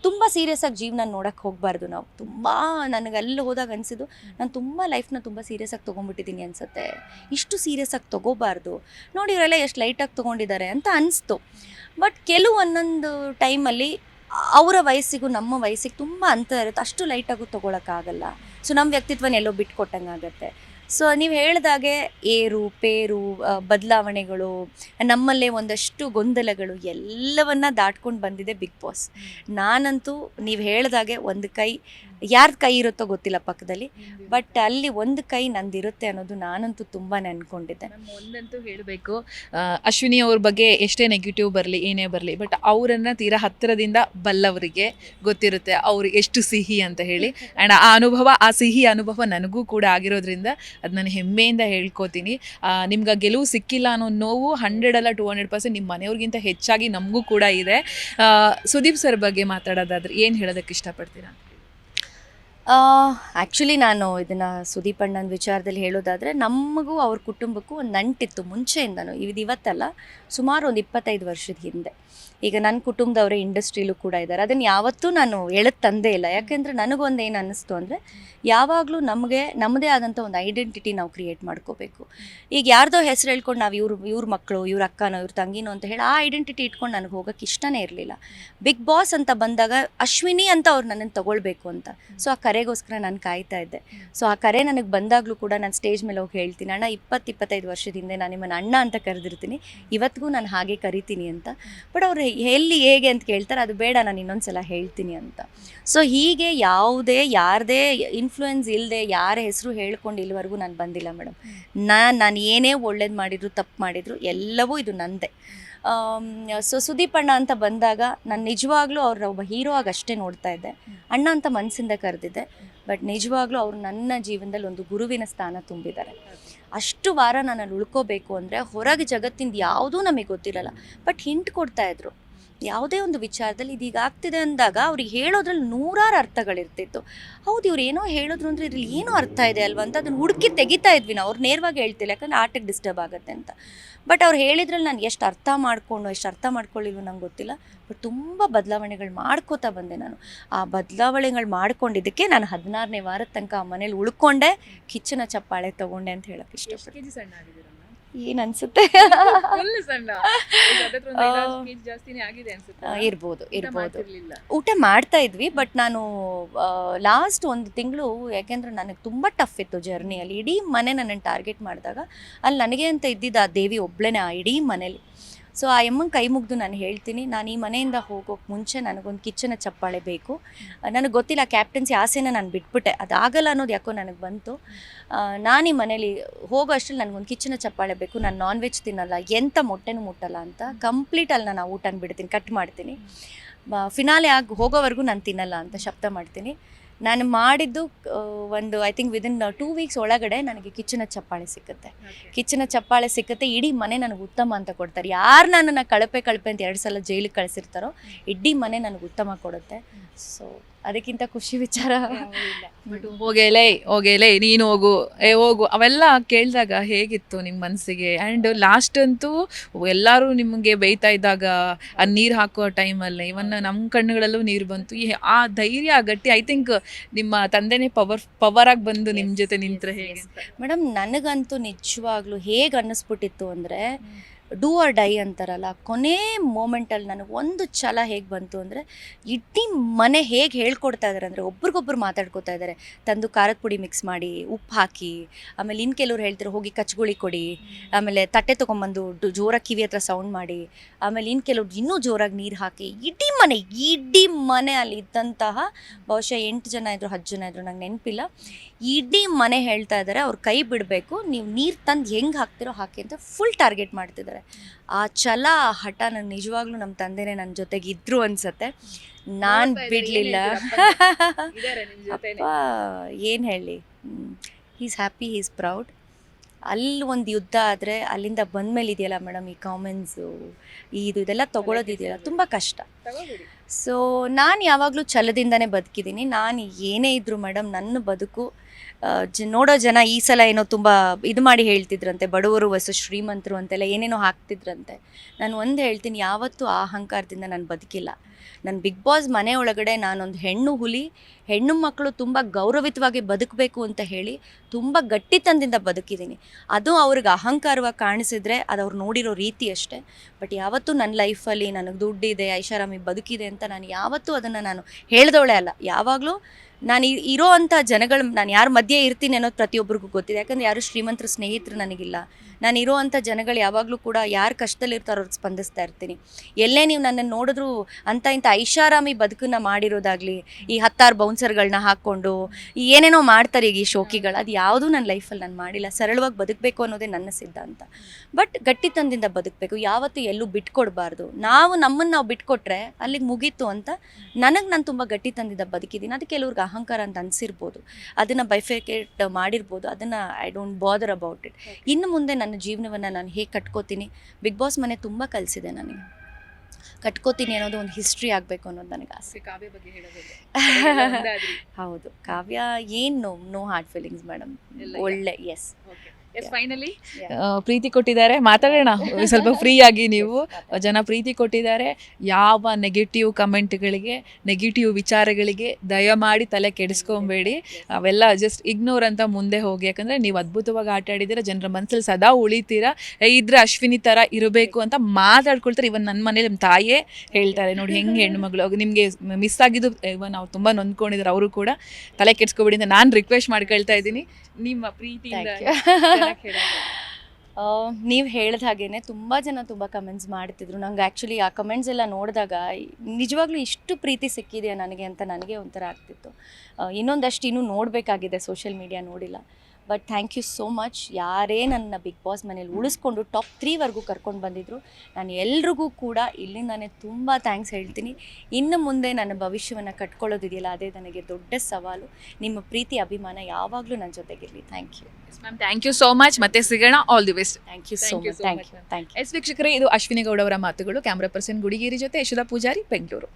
ತುಂಬ ಸೀರಿಯಸ್ ಆಗಿ ಜೀವನ ನೋಡೋಕ್ಕೆ ಹೋಗಬಾರ್ದು ನಾವು. ತುಂಬ ನನಗೆ ಅಲ್ಲಿ ಹೋದಾಗ ಅನಿಸಿದ್ದು ನಾನು ತುಂಬ ಲೈಫ್ನ ತುಂಬ ಸೀರಿಯಸ್ ಆಗಿ ತೊಗೊಂಡ್ಬಿಟ್ಟಿದ್ದೀನಿ ಅನ್ಸುತ್ತೆ. ಇಷ್ಟು ಸೀರಿಯಸ್ ಆಗಿ ತೊಗೋಬಾರ್ದು. ನೋಡಿ ಇವರೆಲ್ಲ ಎಷ್ಟು ಲೈಟಾಗಿ ತೊಗೊಂಡಿದ್ದಾರೆ ಅಂತ ಅನಿಸ್ತು. ಬಟ್ ಕೆಲವು ಒಂದೊಂದು ಟೈಮಲ್ಲಿ ಅವರ ವಯಸ್ಸಿಗೂ ನಮ್ಮ ವಯಸ್ಸಿಗೆ ತುಂಬ ಅಂತ ಇರುತ್ತೆ. ಅಷ್ಟು ಲೈಟಾಗೂ ತೊಗೊಳಕ್ಕಾಗಲ್ಲ. ಸೊ ನಮ್ಮ ವ್ಯಕ್ತಿತ್ವನ ಎಲ್ಲೋ ಬಿಟ್ಕೊಟ್ಟಂಗೆ ಆಗುತ್ತೆ. ಸೊ ನೀವು ಹೇಳಿದಾಗೆ ಏರು, ಪೇರು ಬದಲಾವಣೆಗಳು, ನಮ್ಮಲ್ಲೇ ಒಂದಷ್ಟು ಗೊಂದಲಗಳು ಎಲ್ಲವನ್ನ ದಾಟ್ಕೊಂಡು ಬಂದಿದೆ ಬಿಗ್ ಬಾಸ್ ನಾನಂತೂ ನೀವು ಹೇಳಿದಾಗೆ ಒಂದು ಕೈ ಯಾರ್ದು ಕೈ ಇರುತ್ತೋ ಗೊತ್ತಿಲ್ಲ ಪಕ್ಕದಲ್ಲಿ. ಬಟ್ ಅಲ್ಲಿ ಒಂದು ಕೈ ನಂದಿರುತ್ತೆ ಅನ್ನೋದು ನಾನಂತೂ ತುಂಬಾ ಅನ್ಕೊಂಡಿದ್ದೆ ನಮ್ಮ ಒಂದಂತೂ ಹೇಳಬೇಕು. ಅಶ್ವಿನಿ ಅವ್ರ ಬಗ್ಗೆ ಎಷ್ಟೇ ನೆಗೆಟಿವ್ ಬರಲಿ ಏನೇ ಬರಲಿ ಬಟ್ ಅವರನ್ನು ತೀರಾ ಹತ್ತಿರದಿಂದ ಬಲ್ಲವರಿಗೆ ಗೊತ್ತಿರುತ್ತೆ ಅವ್ರು ಎಷ್ಟು ಸಿಹಿ ಅಂತ ಹೇಳಿ. ಆ್ಯಂಡ್ ಆ ಅನುಭವ ಆ ಸಿಹಿ ಅನುಭವ ನನಗೂ ಕೂಡ ಆಗಿರೋದ್ರಿಂದ ಅದು ನಾನು ಹೆಮ್ಮೆಯಿಂದ ಹೇಳ್ಕೊತೀನಿ. ನಿಮ್ಗೆ ಗೆಲುವು ಸಿಕ್ಕಿಲ್ಲ ಅನ್ನೋ ನೋವು ಹಂಡ್ರೆಡ್ ಅಲ್ಲ ಟು ಹಂಡ್ರೆಡ್ ಪರ್ಸೆಂಟ್ ನಿಮ್ಮ ಮನೆಯವ್ರಿಗಿಂತ ಹೆಚ್ಚಾಗಿ ನಮಗೂ ಕೂಡ ಇದೆ. ಸುದೀಪ್ ಸರ್ ಬಗ್ಗೆ ಮಾತಾಡೋದಾದ್ರೆ ಏನು ಹೇಳೋದಕ್ಕೆ ಇಷ್ಟಪಡ್ತೀರಾ? ಆ್ಯಕ್ಚುಲಿ ನಾನು ಇದನ್ನು ಸುದೀಪ್ ಅಣ್ಣನ ವಿಚಾರದಲ್ಲಿ ಹೇಳೋದಾದರೆ ನಮಗೂ ಅವ್ರ ಕುಟುಂಬಕ್ಕೂ ಒಂದು ನಂಟಿತ್ತು ಮುಂಚೆಯಿಂದನೂ ಇದು ಇವತ್ತಲ್ಲ, ಸುಮಾರು ಒಂದು ಇಪ್ಪತ್ತೈದು ವರ್ಷದ ಹಿಂದೆ. ಈಗ ನನ್ನ ಕುಟುಂಬದವರೇ ಇಂಡಸ್ಟ್ರಿಲೂ ಕೂಡ ಇದ್ದಾರೆ ಅದನ್ನು ಯಾವತ್ತೂ ನಾನು ಎಳೆದು ತಂದೇ ಇಲ್ಲ. ಯಾಕೆಂದರೆ ನನಗೊಂದು ಏನು ಅನ್ನಿಸ್ತು ಅಂದರೆ, ಯಾವಾಗಲೂ ನಮಗೆ ನಮ್ಮದೇ ಆದಂಥ ಒಂದು ಐಡೆಂಟಿಟಿ ನಾವು ಕ್ರಿಯೇಟ್ ಮಾಡ್ಕೋಬೇಕು. ಈಗ ಯಾರ್ದೋ ಹೆಸರು ಹೇಳ್ಕೊಂಡು ನಾವು ಇವ್ರ ಇವ್ರ ಮಕ್ಕಳು ಇವ್ರ ಅಕ್ಕನೋ, ಇವ್ರ ತಂಗಿನೋ ಅಂತ ಹೇಳಿ ಆ ಐಡೆಂಟಿಟಿ ಇಟ್ಕೊಂಡು ನನಗೆ ಹೋಗೋಕ್ಕೆ ಇಷ್ಟನೇ ಇರಲಿಲ್ಲ. ಬಿಗ್ ಬಾಸ್ ಅಂತ ಬಂದಾಗ ಅಶ್ವಿನಿ ಅಂತ ಅವ್ರು ನನ್ನನ್ನು ತಗೊಳ್ಬೇಕು ಅಂತ. ಸೊ ಆ ಕರೆಗೋಸ್ಕರ ನಾನು ಕಾಯ್ತಾ ಇದ್ದೆ. ಸೊ ಆ ಕರೆ ನನಗೆ ಬಂದಾಗಲೂ ಕೂಡ ನಾನು ಸ್ಟೇಜ್ ಮೇಲೆ ಹೋಗಿ ಹೇಳ್ತೀನಿ, ಅಣ್ಣ, ಇಪ್ಪತ್ತು ಇಪ್ಪತ್ತೈದು ವರ್ಷದ ಹಿಂದೆ ನಾನು ನಿಮ್ಮನ್ನು ಅಣ್ಣ ಅಂತ ಕರೆದಿರ್ತೀನಿ. ಇವತ್ತಿಗೂ ನಾನು ಹಾಗೆ ಕರಿತೀನಿ ಅಂತ. ಬಟ್ ಅವರು ಎಲ್ಲಿ ಹೇಗೆ ಅಂತ ಕೇಳ್ತಾರೆ, ಅದು ಬೇಡ, ನಾನು ಇನ್ನೊಂದು ಸಲ ಹೇಳ್ತೀನಿ ಅಂತ. ಸೊ ಹೀಗೆ ಯಾವುದೇ, ಯಾರದೇ ಇನ್ಫ್ಲೂಯೆನ್ಸ್ ಇಲ್ಲದೆ ಯಾರ ಹೆಸರು ಹೇಳ್ಕೊಂಡು ಇಲ್ಲಿವರೆಗೂ ನಾನು ಬಂದಿಲ್ಲ ಮೇಡಮ್ ನಾನು ನಾನು ಏನೇ ಒಳ್ಳೇದು ಮಾಡಿದ್ರು, ತಪ್ಪು ಮಾಡಿದ್ರು, ಎಲ್ಲವೂ ಇದು ನಂದೇ. ಸೊ ಸುದೀಪ್ ಅಣ್ಣ ಅಂತ ಬಂದಾಗ ನಾನು ನಿಜವಾಗ್ಲೂ ಅವ್ರ ಒಬ್ಬ ಹೀರೋ ಆಗಿ ಅಷ್ಟೇ ನೋಡ್ತಾ ಇದ್ದೆ. ಅಣ್ಣ ಅಂತ ಮನಸ್ಸಿಂದ ಕರೆದಿದ್ದೆ. ಬಟ್ ನಿಜವಾಗ್ಲೂ ಅವರು ನನ್ನ ಜೀವನದಲ್ಲಿ ಒಂದು ಗುರುವಿನ ಸ್ಥಾನ ತುಂಬಿದ್ದಾರೆ. ಅಷ್ಟು ವಾರ ನಾನು ಅಲ್ಲಿ ಉಳ್ಕೋಬೇಕು ಅಂದರೆ ಹೊರಗೆ ಜಗತ್ತಿಂದ ಯಾವುದೂ ನಮಗೆ ಗೊತ್ತಿರಲ್ಲ. ಬಟ್ ಹಿಂಟ್ ಕೊಡ್ತಾ ಇದ್ರು. ಯಾವುದೇ ಒಂದು ವಿಚಾರದಲ್ಲಿ ಇದೀಗ ಆಗ್ತಿದೆ ಅಂದಾಗ ಅವ್ರಿಗೆ ಹೇಳೋದ್ರಲ್ಲಿ ನೂರಾರು ಅರ್ಥಗಳಿರ್ತಿತ್ತು. ಹೌದು, ಇವ್ರು ಏನೋ ಹೇಳಿದ್ರು ಅಂದರೆ ಇದ್ರಲ್ಲಿ ಏನೋ ಅರ್ಥ ಇದೆ ಅಲ್ವಾ ಅಂತ ಅದನ್ನು ಹುಡುಕಿ ತೆಗಿತಾ ಇದ್ವಿ ನಾವು. ಅವ್ರು ನೇರವಾಗಿ ಹೇಳ್ತಿಲ್ಲ, ಯಾಕಂದ್ರೆ ಆಟಕ್ಕೆ ಡಿಸ್ಟರ್ಬ್ ಆಗುತ್ತೆ ಅಂತ. ಬಟ್ ಅವ್ರು ಹೇಳಿದ್ರಲ್ಲಿ ನಾನು ಎಷ್ಟು ಅರ್ಥ ಮಾಡಿಕೊಂಡು ಎಷ್ಟು ಅರ್ಥ ಮಾಡ್ಕೊಳ್ಳಿಲ್ವೋ ನಂಗೆ ಗೊತ್ತಿಲ್ಲ. ಬಟ್ ತುಂಬ ಬದಲಾವಣೆಗಳು ಮಾಡ್ಕೋತಾ ಬಂದೆ ನಾನು. ಆ ಬದಲಾವಣೆಗಳು ಮಾಡ್ಕೊಂಡಿದ್ದಕ್ಕೆ ನಾನು ಹದಿನಾರನೇ ವಾರದ ತನಕ ಆ ಮನೇಲಿ ಉಳ್ಕೊಂಡೆ. ಕಿಚ್ಚನ ಚಪ್ಪಾಳೆ ತಗೊಂಡೆ ಅಂತ ಹೇಳಕ್ಕೆ ಇಷ್ಟಪಡ್ತೀನಿ. ಏನು ಅನಿಸುತ್ತೆ? ಇರ್ಬೋದು ಇರ್ಬೋದು. ಊಟ ಮಾಡ್ತಾ ಇದ್ವಿ ಬಟ್ ನಾನು ಲಾಸ್ಟ್ ಒಂದು ತಿಂಗಳು ಯಾಕೆಂದ್ರೆ ನನಗೆ ತುಂಬ ಟಫ್ ಇತ್ತು ಜರ್ನಿಯಲ್ಲಿ ಇಡೀ ಮನೆ ನನ್ನನ್ನು ಟಾರ್ಗೆಟ್ ಮಾಡಿದಾಗ ಅಲ್ಲಿ ನನಗೆ ಅಂತ ಇದ್ದಿದ್ದು ಆ ದೇವಿ ಒಬ್ಳೇನೆ ಆ ಇಡೀ ಮನೇಲಿ. ಸೊ ಆ ಎಮ್ಮನ ಕೈ ಮುಗ್ದು ನಾನು ಹೇಳ್ತೀನಿ. ನಾನು ಈ ಮನೆಯಿಂದ ಹೋಗೋಕೆ ಮುಂಚೆ ನನಗೊಂದು ಕಿಚ್ಚನ ಚಪ್ಪಾಳೆ ಬೇಕು. ನನಗೆ ಗೊತ್ತಿಲ್ಲ ಕ್ಯಾಪ್ಟನ್ಸಿ ಆಸೆನ ನಾನು ಬಿಟ್ಬಿಟ್ಟೆ. ಅದಾಗಲ್ಲ ಅನ್ನೋದು ಯಾಕೋ ನನಗೆ ಬಂತು. ನಾನು ಈ ಮನೇಲಿ ಹೋಗೋ ಅಷ್ಟರಲ್ಲಿ ನನಗೊಂದು ಕಿಚ್ಚನ ಚಪ್ಪಾಳೆ ಬೇಕು. ನಾನು ನಾನ್ ವೆಜ್ ತಿನ್ನಲ್ಲ. ಎಂಥ ಮೊಟ್ಟೆನೂ ಮುಟ್ಟಲ್ಲ ಅಂತ ಕಂಪ್ಲೀಟ್ ಅಲ್ಲಿ ನಾನು ಆ ಊಟನ ಬಿಡ್ತೀನಿ ಕಟ್ ಮಾಡ್ತೀನಿ. ಫಿನಾಲೆ ಆಗಿ ಹೋಗೋವರೆಗೂ ನಾನು ತಿನ್ನಲ್ಲ ಅಂತ ಶಬ್ದ ಮಾಡ್ತೀನಿ. ನಾನು ಮಾಡಿದ್ದು ಒಂದು I think within two weeks ಒಳಗಡೆ ನನಗೆ ಕಿಚ್ಚನ ಚಪ್ಪಾಳೆ ಸಿಕ್ಕುತ್ತೆ. ಕಿಚ್ಚನ ಚಪ್ಪಾಳೆ ಸಿಕ್ಕುತ್ತೆ ಇಡೀ ಮನೆ ನನಗೆ ಉತ್ತಮ ಅಂತ ಕೊಡ್ತಾರೆ. ಯಾರು ನನ್ನನ್ನು ಕಳಪೆ ಕಳಪೆ ಅಂತ ಎರಡು ಸಲ ಜೈಲಿಗೆ ಕಳಿಸಿರ್ತಾರೋ ಇಡೀ ಮನೆ ನನಗೆ ಉತ್ತಮ ಕೊಡುತ್ತೆ. ಸೊ ಅದಕ್ಕಿಂತ ಖುಷಿ ವಿಚಾರ. ಹೋಗೇಲೇ ಹೋಗೇಲೇ ನೀನು ಹೋಗು ಏ ಹೋಗು. ಅವೆಲ್ಲ ಕೇಳಿದಾಗ ಹೇಗಿತ್ತು ನಿಮ್ಮ ಮನಸ್ಸಿಗೆ ಆ್ಯಂಡ್ ಲಾಸ್ಟ್ ಅಂತೂ ಎಲ್ಲರೂ ನಿಮಗೆ ಬೇಯ್ತಾ ಇದ್ದಾಗ ಆ ನೀರು ಹಾಕೋ ಟೈಮಲ್ಲಿ ಇವನ್ ನಮ್ಮ ಕಣ್ಣುಗಳಲ್ಲೂ ನೀರು ಬಂತು. ಈ ಆ ಧೈರ್ಯ ಗಟ್ಟಿ ಐ ಥಿಂಕ್ ನಿಮ್ಮ ತಂದೆನೇ ಪವರ್ ಪವರ್ ಆಗಿ ಬಂದು ನಿಮ್ಮ ಜೊತೆ ನಿಂತರೆ ಹೇಗೆ. ಮೇಡಮ್ ನನಗಂತೂ ನಿಜವಾಗ್ಲೂ ಹೇಗೆ ಅನ್ನಿಸ್ಬಿಟ್ಟಿತ್ತು ಅಂದರೆ ಡೂ ಆರ್ ಡೈ ಅಂತಾರಲ್ಲ, ಕೊನೆ ಮೂಮೆಂಟಲ್ಲಿ ನನಗೆ ಒಂದು ಛಲ ಹೇಗೆ ಬಂತು ಅಂದರೆ ಇಡೀ ಮನೆ ಹೇಗೆ ಹೇಳ್ಕೊಡ್ತಾ ಇದ್ದಾರೆ ಅಂದರೆ ಒಬ್ರಿಗೊಬ್ರು ಮಾತಾಡ್ಕೊತಾ ಇದ್ದಾರೆ ತಂದು ಖಾರದ ಪುಡಿ ಮಿಕ್ಸ್ ಮಾಡಿ, ಉಪ್ಪು ಹಾಕಿ, ಆಮೇಲೆ ಇನ್ನು ಕೆಲವ್ರು ಹೇಳ್ತಾರೆ ಹೋಗಿ ಕಚ್ಗುಳಿ ಕೊಡಿ, ಆಮೇಲೆ ತಟ್ಟೆ ತೊಗೊಂಬಂದು ಜೋರಾಗಿ ಕಿವಿ ಹತ್ರ ಸೌಂಡ್ ಮಾಡಿ, ಆಮೇಲೆ ಇನ್ನು ಕೆಲವ್ರು ಇನ್ನೂ ಜೋರಾಗಿ ನೀರು ಹಾಕಿ, ಇಡೀ ಮನೆ ಇಡೀ ಮನೆ ಅಲ್ಲಿ ಇದ್ದಂತಹ ಬಹುಶಃ ಎಂಟು ಜನ ಇದ್ರು ಹತ್ತು ಜನ ಇದ್ರು, ನಂಗೆ ನೆನಪಿಲ್ಲ. ಇಡೀ ಮನೆ ಹೇಳ್ತಾ ಇದ್ದಾರೆ ಅವ್ರು ಕೈ ಬಿಡಬೇಕು, ನೀವು ನೀರು ತಂದು ಹೆಂಗೆ ಹಾಕ್ತಿರೋ ಹಾಕಿ ಅಂತ ಫುಲ್ ಟಾರ್ಗೆಟ್ ಮಾಡ್ತಿದ್ದಾರೆ ಆ ಛಲ ಆ ಹಠ ನನ್ನ ನಿಜವಾಗ್ಲೂ ನಮ್ಮ ತಂದೆನೇ ನನ್ನ ಜೊತೆಗೆ ಇದ್ರು ಅನ್ಸತ್ತೆ. ನಾನು ಬಿಡಲಿಲ್ಲ. ಅಪ್ಪ ಏನು ಹೇಳಿ? ಹೀಸ್ ಹ್ಯಾಪಿ ಈಸ್ ಪ್ರೌಡ್ ಅಲ್ಲಿ ಒಂದು ಯುದ್ಧ ಆದರೆ ಅಲ್ಲಿಂದ ಬಂದಮೇಲೆ ಇದೆಯಲ್ಲ ಮೇಡಮ್ ಈ ಕಾಮೆಂಟ್ಸು ಇದು ಇದೆಲ್ಲ ತೊಗೊಳೋದಿದೆಯಲ್ಲ ತುಂಬ ಕಷ್ಟ. ಸೊ ನಾನು ಯಾವಾಗಲೂ ಛಲದಿಂದನೇ ಬದುಕಿದ್ದೀನಿ ನಾನು ಏನೇ ಇದ್ದರೂ ಮೇಡಮ್ ನನ್ನ ಬದುಕು ಜ ನೋಡೋ ಜನ ಈ ಸಲ ಏನೋ ತುಂಬ ಇದು ಮಾಡಿ ಹೇಳ್ತಿದ್ರಂತೆ, ಬಡವರು ವಸ ಶ್ರೀಮಂತರು ಅಂತೆಲ್ಲ ಏನೇನೋ ಹಾಕ್ತಿದ್ರಂತೆ. ನಾನು ಒಂದು ಹೇಳ್ತೀನಿ, ಯಾವತ್ತೂ ಆ ಅಹಂಕಾರದಿಂದ ನಾನು ಬದುಕಿಲ್ಲ. ನನ್ನ ಬಿಗ್ ಬಾಸ್ ಮನೆ ಒಳಗಡೆ ನಾನೊಂದು ಹೆಣ್ಣು ಹುಲಿ, ಹೆಣ್ಣು ಮಕ್ಕಳು ತುಂಬ ಗೌರವಿತವಾಗಿ ಬದುಕಬೇಕು ಅಂತ ಹೇಳಿ ತುಂಬ ಗಟ್ಟಿತನದಿಂದ ಬದುಕಿದ್ದೀನಿ ಅದು ಅವ್ರಿಗೆ ಅಹಂಕಾರವಾಗಿ ಕಾಣಿಸಿದ್ರೆ ಅದು ಅವ್ರು ನೋಡಿರೋ ರೀತಿ ಅಷ್ಟೇ. ಬಟ್ ಯಾವತ್ತೂ ನನ್ನ ಲೈಫಲ್ಲಿ ನನಗೆ ದುಡ್ಡಿದೆ, ಐಷಾರಾಮಿ ಬದುಕಿದೆ ಅಂತ ನಾನು ಯಾವತ್ತೂ ಅದನ್ನು ನಾನು ಹೇಳ್ದವಳೆ ಅಲ್ಲ. ಯಾವಾಗಲೂ ನಾನು ಇರೋ ಅಂಥ ಜನಗಳು ನಾನು ಯಾರ ಮಧ್ಯೆ ಇರ್ತೀನಿ ಅನ್ನೋದು ಪ್ರತಿಯೊಬ್ಬರಿಗೂ ಗೊತ್ತಿದೆ. ಯಾಕಂದ್ರೆ ಯಾರು ಶ್ರೀಮಂತರ ಸ್ನೇಹಿತರು ನನಗಿಲ್ಲ. ನಾನು ಇರೋವಂಥ ಜನಗಳು ಯಾವಾಗಲೂ ಕೂಡ ಯಾರು ಕಷ್ಟದಲ್ಲಿರ್ತಾರೋ ಅವ್ರಿಗೆ ಸ್ಪಂದಿಸ್ತಾ ಇರ್ತೀನಿ. ಎಲ್ಲೇ ನೀವು ನನ್ನನ್ನು ನೋಡಿದ್ರು ಅಂತ ಇಂಥ ಐಷಾರಾಮಿ ಬದುಕನ್ನು ಮಾಡಿರೋದಾಗಲಿ, ಈ ಹತ್ತಾರು ಬೌನ್ಸರ್ಗಳನ್ನ ಹಾಕ್ಕೊಂಡು, ಏನೇನೋ ಮಾಡ್ತಾರೆ ಈಗ ಈ ಶೋಕಿಗಳು, ಅದು ಯಾವುದೂ ನನ್ನ ಲೈಫಲ್ಲಿ ನಾನು ಮಾಡಿಲ್ಲ. ಸರಳವಾಗಿ ಬದುಕಬೇಕು ಅನ್ನೋದೇ ನನ್ನ ಸಿದ್ಧಾಂತ. ಬಟ್ ಗಟ್ಟಿತನದಿಂದ ಬದುಕಬೇಕು. ಯಾವತ್ತೂ ಎಲ್ಲೂ ಬಿಟ್ಕೊಡ್ಬಾರ್ದು. ನಾವು ನಮ್ಮನ್ನು ನಾವು ಬಿಟ್ಕೊಟ್ರೆ ಅಲ್ಲಿಗೆ ಮುಗೀತು ಅಂತ ನನಗೆ ನಾನು ತುಂಬ ಗಟ್ಟಿತನದಿಂದ ಬದುಕಿದ್ದೀನಿ ಅದು ಕೆಲವ್ರಿಗೆ ಅಹಂಕಾರ ಅಂತ ಅನಿಸಿರ್ಬೋದು. ಅದನ್ನು ಬೈಫೇಕೇಟ್ ಮಾಡಿರ್ಬೋದು. ಅದನ್ನು I don't bother about it ಇನ್ನು ಮುಂದೆ ನನ್ನ ಜೀವನವನ್ನು ನಾನು ಹೇಗೆ ಕಟ್ಕೋತೀನಿ? ಬಿಗ್ ಬಾಸ್ ಮನೆ ತುಂಬ ಕಲಿಸಿದೆ ನನಗೆ. ಕಟ್ಕೋತೀನಿ ಅನ್ನೋದು ಒಂದು ಹಿಸ್ಟ್ರಿ ಆಗಬೇಕು ಅನ್ನೋದು ನನಗೆ ಆಸೆ. ಕಾವ್ಯ ಬಗ್ಗೆ ಹೇಳೋದು ಹೌದು. ಕಾವ್ಯ ಏನು no no hard feelings madam ಒಳ್ಳೆ ಎಸ್ ಎಸ್ ಫೈನಲಿ ಪ್ರೀತಿ ಕೊಟ್ಟಿದ್ದಾರೆ. ಮಾತಾಡೋಣ. ಸ್ವಲ್ಪ ಫ್ರೀ ಆಗಿ ನೀವು ಜನ ಪ್ರೀತಿ ಕೊಟ್ಟಿದ್ದಾರೆ. ಯಾವ ನೆಗೆಟಿವ್ ಕಮೆಂಟ್ಗಳಿಗೆ ನೆಗೆಟಿವ್ ವಿಚಾರಗಳಿಗೆ ದಯಮಾಡಿ ತಲೆ ಕೆಡಿಸ್ಕೊಬೇಡಿ. ಅವೆಲ್ಲ ಜಸ್ಟ್ ಇಗ್ನೋರ್ ಅಂತ ಮುಂದೆ ಹೋಗಿ. ಯಾಕಂದರೆ ನೀವು ಅದ್ಭುತವಾಗಿ ಆಟ ಆಡಿದಿರ ಜನರ ಮನಸ್ಸಲ್ಲಿ ಸದಾ ಉಳಿತೀರಾ. ಇದ್ರೆ ಅಶ್ವಿನಿ ಥರ ಇರಬೇಕು ಅಂತ ಮಾತಾಡ್ಕೊಳ್ತಾರೆ. ಇವನ್ ನನ್ನ ಮನೇಲಿ ನಮ್ಮ ತಾಯೇ ಹೇಳ್ತಾರೆ. ನೋಡಿ ಹೆಂಗೆ ಹೆಣ್ಮಗಳು ನಿಮಗೆ ಮಿಸ್ ಆಗಿದ್ದು ಇವನ್ ನಾವು ತುಂಬ ನೊಂದ್ಕೊಂಡಿದ್ರು ಅವರು ಕೂಡ ತಲೆ ಕೆಡಿಸ್ಕೊಬೇಡಿ ಅಂತ ನಾನು ರಿಕ್ವೆಸ್ಟ್ ಮಾಡ್ಕೊಳ್ತಾ ಇದ್ದೀನಿ. ನಿಮ್ಮ ಪ್ರೀತಿ. ನೀವು ಹೇಳ್ದ ಹಾಗೇನೆ ತುಂಬ ಜನ ತುಂಬ ಕಮೆಂಟ್ಸ್ ಮಾಡ್ತಿದ್ರು. ನಂಗೆ ಆ್ಯಕ್ಚುಲಿ ಆ ಕಮೆಂಟ್ಸ್ ಎಲ್ಲ ನೋಡಿದಾಗ ನಿಜವಾಗ್ಲೂ ಇಷ್ಟು ಪ್ರೀತಿ ಸಿಕ್ಕಿದೆಯಾ ನನಗೆ ಅಂತ ನನಗೆ ಒಂಥರ ಆಗ್ತಿತ್ತು. ಇನ್ನೊಂದಷ್ಟು ಇನ್ನೂ ನೋಡಬೇಕಾಗಿದೆ ಸೋಷಿಯಲ್ ಮೀಡಿಯಾ ನೋಡಿಲ್ಲ. But thank you so much ಯಾರೇ ನನ್ನ ಬಿಗ್ ಬಾಸ್ ಮನೇಲಿ ಉಳಿಸ್ಕೊಂಡು ಟಾಪ್ ತ್ರೀವರೆಗೂ ಕರ್ಕೊಂಡು ಬಂದಿದ್ರು ನಾನು ಎಲ್ರಿಗೂ ಕೂಡ ಇಲ್ಲಿಂದಾನೇ ತುಂಬ ಥ್ಯಾಂಕ್ಸ್ ಹೇಳ್ತೀನಿ. ಇನ್ನು ಮುಂದೆ ನನ್ನ ಭವಿಷ್ಯವನ್ನು ಕಟ್ಕೊಳ್ಳೋದಿದೆಯಲ್ಲ ಅದೇ ನನಗೆ ದೊಡ್ಡ ಸವಾಲು. ನಿಮ್ಮ ಪ್ರೀತಿ ಅಭಿಮಾನ ಯಾವಾಗಲೂ ನನ್ನ ಜೊತೆಗಿರಲಿ. Thank you ma'am thank you so much ಮತ್ತೆ ಸಿಗೋಣ. All the best thank you so much thank you. Thank you yes ವೀಕ್ಷಕರೇ ಇದು ಅಶ್ವಿನಿ ಗೌಡ ಅವರ ಮಾತುಗಳು. ಕ್ಯಾಮ್ರಾ ಪರ್ಸನ್ ಗುಡಿಗೇರಿ ಜೊತೆ ಯಶೋಧ ಪೂಜಾರಿ ಬೆಂಗಳೂರು.